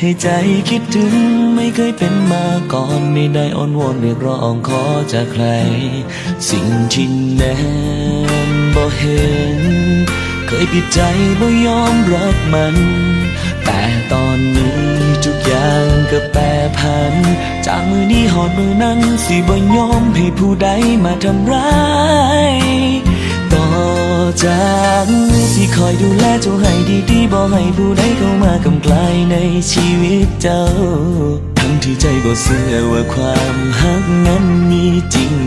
ให้ใจคิดถึงไม่เคยเป็นมาก่อนไม่ได้อ้อนวอนเรียกร้องขอจากใคร สิ่งที่แนมบ่เห็น เคยปิดใจบ่ยอมรับมัน แต่ตอนนี้ทุกอย่างก็แปรผัน จากมือนี้หอดมือนั้นสิบ่ยอมให้ผู้ใดมาทำร้าย ต่อจากนี้ สิคอยดูแลเจ้าให้ดีๆบอกให้ผู้ใดเข้ามากำไกลในชีวิตเจ้า ทั้งที่ใจบ่เสื่อว่าความหักนั้น